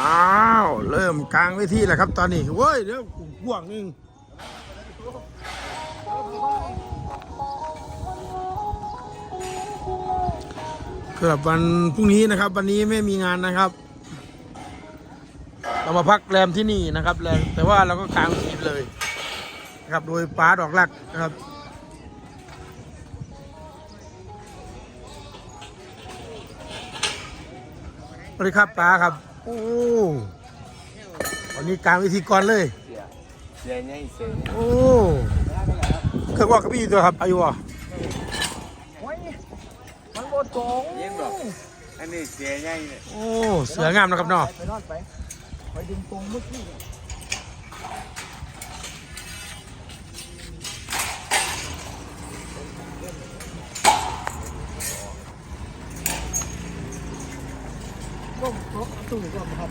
อ้าวเริ่มกลางเวทีแล้วครับตอนนี้เว้ยเดี๋ยวห่วงหนึงเกือบวันพรุ่งนี้นะครับ วันนี้ไม่มีงานนะครับ เรามาพักแรมที่นี่นะครับแรมแต่ว่าเราก็กลางทีเลยนะครับโดยป้าดอกลักนะครับสวัสดีครับป้าครับ โอ้วันนี้กลางเวิธีกรเลย เสียง่ายเสียโอ้เคยว่ากับพี่ตัวครับอายุอะมันโบโจงยิ่งบอกอันนี้เสียง่ายเนี่ยโอ้ เสืองามนะครับเนาะไปนอนไป ไปดึงตรงเมื่อกี้ ก็รถตู้ก็ครับ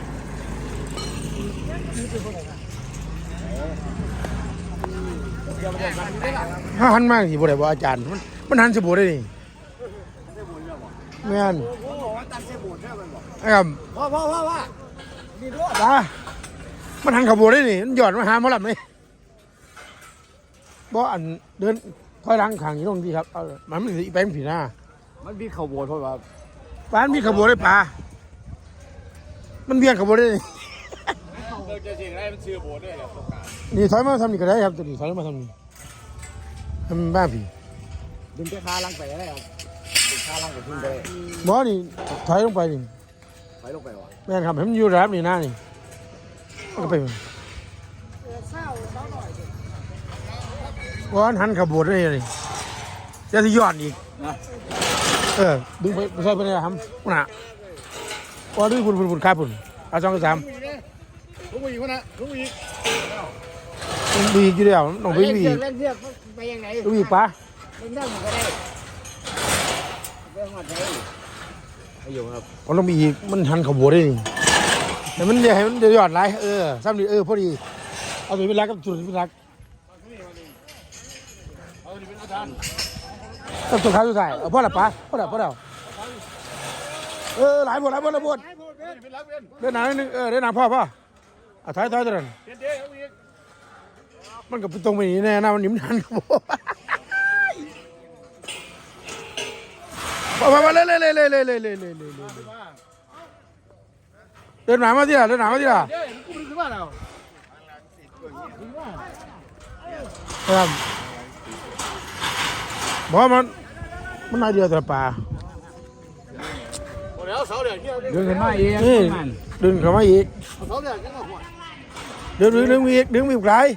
นี่เป็นคนไหนนะเดี๋ยวมาเดี๋ยวกันได้หลังถ้าหันมากสิบ่ได้บ่อาจารย์ มันมันหันสิบ่ได้นี่แม่นโอ้โหว่าตัดเส้นบุญใช่ไหมบอกนะครับพ่อพ่อพ่อว่านี่ด้วยป้ามันหันเขบวนได้นี่มันหย่อนมาหาหมอลำไหมบ่อันเดินถอยหลังขางนี้ลงดีครับเอามันมันสิไปมันผิดหน้ามันมีขบวนเพราะว่าป้ามันมีขบวนได้ป้า มันเบี่ยงขบวนได้นี่เราจะสิ่งไรมันชื่อโบด้วยแหละประกาศนี่ถอยมาทำนี่ก็ได้ครับตัวนี้ถอยมาทำนี่ทำบ้าผีดึงแค่ขาลังไปได้ครับดึงขาลังไปทิ้งไปหมอนี่ถอยลงไปนี่ไปลงไปวะแม่นครับให้มันอยู่แรบนี่หน้านี่มันก็ไปว่าอันหันขบวนได้เลยจะที่ยอดอีกเออดึงไปไปใส่ไปเลยครับพุ่นอะ ว่าดึงพุ่นพุ่นพุ่นค่าพุ่นเอาสองกับสามลุงอีกคนนะลุงอีกต้องบีกอยู่แล้วต้องไปบีกเล่นเชือกไปยังไงต้องบีปะเล่นได้หมก็ได้ไปหอดไหนอายุครับมันต้องบีมันหันขบวนได้นี่แต่มันอย่าให้มันเดือดยอดไรเออซ้ำดีเออพอดีเอาตัวเป็นรักกับจุดเป็นรักเอาดิเป็นอาจารย์กับตัวข้าวตัวใส่เอาพ่อละปะพ่อละพ่อละ เออหลายบทหลายบทหลายบทเป็นรักเป็นเดินหนานิดนึงเออเดินหนาพ่อพ่อเอาถอยถอยตัวนั้นเด็ดเด็ดเอาอีกมันก็ตรงไปนี่แน่นะมันหนิ่มทันครับผมมามาเลยเลยเลยเลยเลยเลยเลยเลยเลยเดินหนามาที่ละเดินหนามาที่ละเด็ดกูรู้สึกว่าเราครับบอกว่ามันมันนายเดียวแต่ปลาโอ้แล้ว เสาเด็ดเนี่ยดึงขึ้นมาเองนี่ดึงเข้ามาอีก สาเด็ดยังเอาหัวดึงดึงดึงอีกดึงอีกหลาย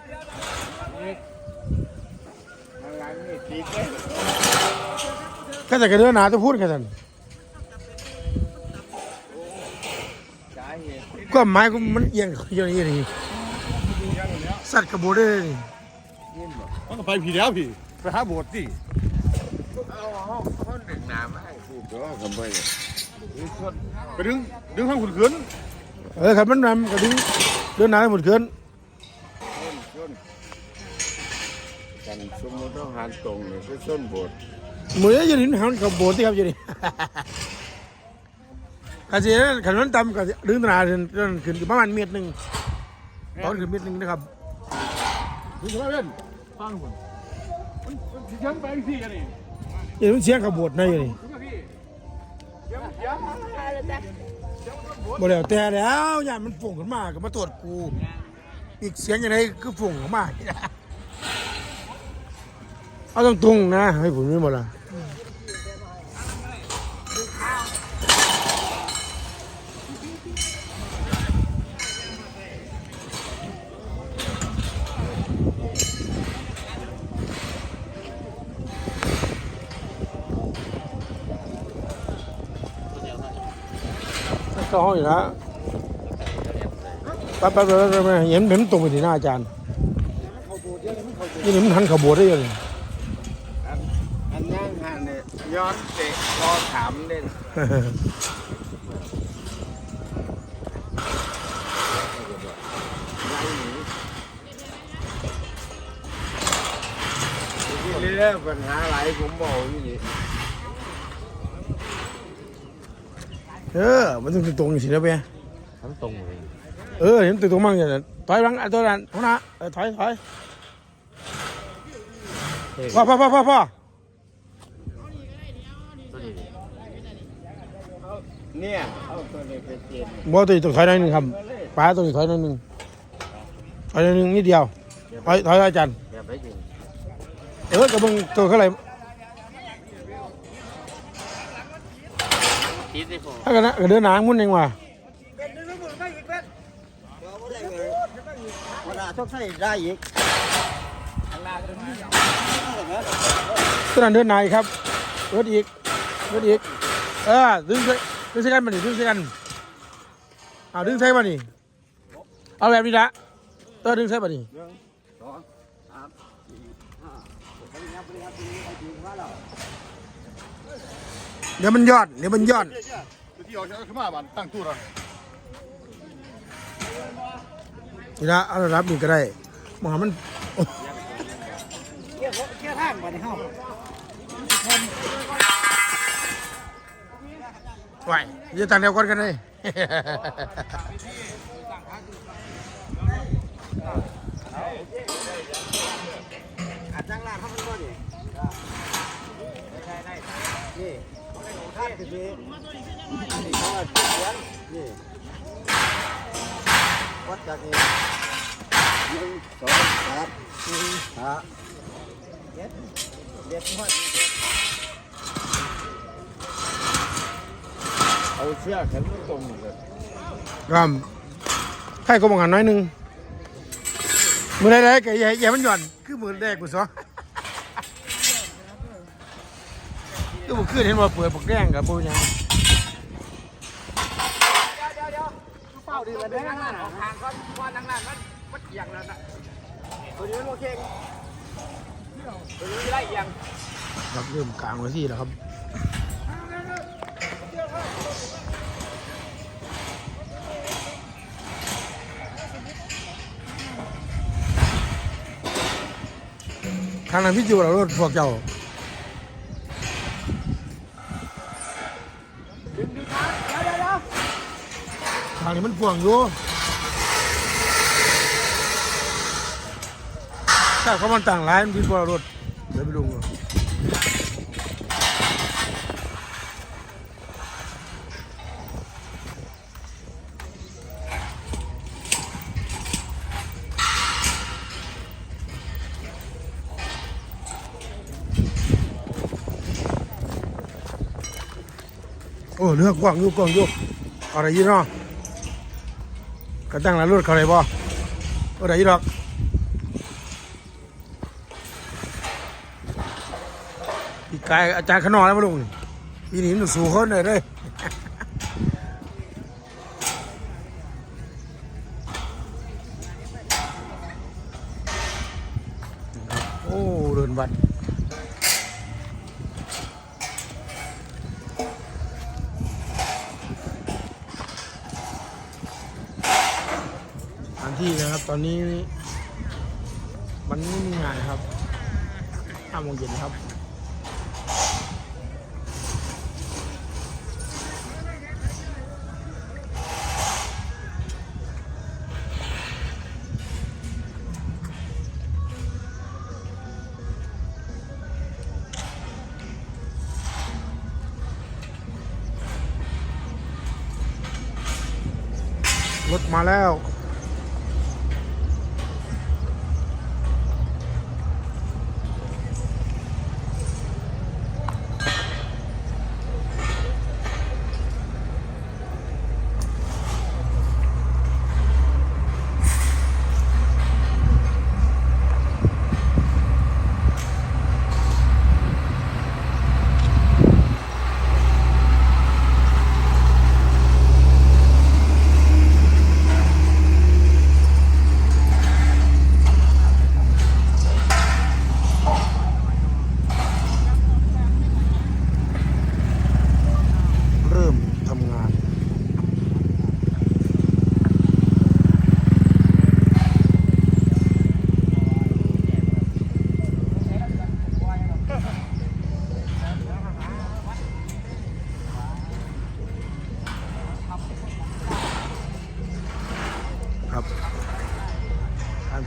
อะไรก็แต่กระเดินหนาจะพูดกันสันจ่ายเหตุก็ไม้กูมันเอียงอย่างนี้นี่สัตว์กระโบได้เลยนี่มันก็ไปผีแล้วผีไปหาโบสถ์ดิเอาห้องห้องดึงน้ำให้พูดก็ทำไป ไปดึงดึงข้างขุนขืนเออขันมันนำก็ดึงเดินหนาหมดเกินกันสมมติต้องหันตรงเลยก็ส้นโบสถ์มือจะถึงหันกระโบที่ครับอยู่นี่กระเจียขันมันต่ำก็ดึงหนาเดินเดินขึ้นประมาณเมตรหนึ่งตอนขึ้นเมตรหนึ่งนะครับถึงจะมาเป็นฟังคนมันมันสิยังไปที่กันนี่เดี๋ยวมันเสียงกระโบดในอยู่นี่ถึงกั บพี่ยังยังบ่แล้วแต่แล้วยานมันฝุ่งขึ้นมาก็มาตรวจกู อีกเสียงยังไงคือฝุ่งขึ้นมาอีกนะเอาตรงๆนะให้ผมนี่หมดละ ก็ห้องอยู่แล้วไปไปไปไปไปเห็นเห็นตรงไปที่หน้าอาจารย์นี่มันหันขบวนได้ยังอันยังหันเนี่ยย้อนเตะรอถามเด่นเรื่องปัญหาหลายผมบอกอยู่นี่ เออ มันต้องตรงๆสินะเปียทั้งตรงเลยเออเห็นตึกตรงมั่งอย่างนั้นถอยหลังไอ้ตัวนั้นหัวหน้าเออถอยถอยพ่อพ่อพ่อพ่อพ่อเนี่ยเอาตัวนี้ไปเจนบ่ตัวนี้ต้องถอยหน่อยหนึงครับปลาตัวนี้ถอยหน่อยหนึงถอยหน่อยหนึงนิดเดียวถอยถอยอาจารย์แบบไปจริง เออกระเบื้องตัวเท่าไหร่ คิดได้พอถ้ากันนะก็เดินหนางมุ่นเองว่ะเวลาต้องใช้ได้อีกตัวนั้นเดินหนาอีกครับเดินอีกเดินอีกเออดึงใส่ดึงใส่กันมาดิดึงใส่กันเอาดึงใส่มาดิเอาแบบนี้ละตัวดึงใส่มาดิสองสามสี่ห้าหก เจ็ดแปดเก้าสิบสิบเอ็ดสิบสองเดี๋ยวมันยอด เดี๋ยวมันยอด ที่เอาขึ้นมาบ้านตั้งตู้ละนี่ละเอารับนี่ก็ได้มองหามันเกี่ยวเกี่ยวทางไปในห้องไหวจะต่างเดียวกันกันเลยอาจารย์ลาเขาเป็นบ่ดินี่ท่าน คือนี่เขาว่าเสียงนี่วัดจากนี้หนึ่งสองสามสี่ห้าเจ็ดเจ็ดหัวเอาเชือแขนตรงเลยก็ใครก็มองหันน้อยนึงมือแรกๆก็อย่าอย่ามันหย่อน คือมือแรกกูซะก็บอ กขึ้นเห็นว่าเปิดบอกแดงกับปูยังเป้าดีเลยเด้องทางก็ว่านั่งนั่นมันมันเอียงแล้วนะตัวนี้มันโอเคตัวนี้ไล่เอียงครับเริ่มกลางไว้ที่แล้วครับทางนั้นพี่จูเรารถพวกเจ้า ทางนี้มันพ่วงอยู่ถ้าเขามันต่างร้ายมันพี่พวกรถเดี๋ยวไปดูกันโอ้เรือกว้างอยู่กว้างอยู่อะไรยี่เนาะ กระตั้งแล้วรถเขาไหนบ่อะไรยี่ดอกพี่กายอาจารย์ขนอแล้วมาลุงปีนี้มันสูงเขาหน่อยเลยโอ้เดินบัด ที่นะครับ ตอนนี้ มันไม่มีงานครับห้าโมงเย็นครับ รถมาแล้ว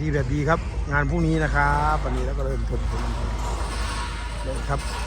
ดีแบบดีครับ งานพรุ่งนี้นะครับวันนี้แล้วก็เริ่มทนทนเลยครับ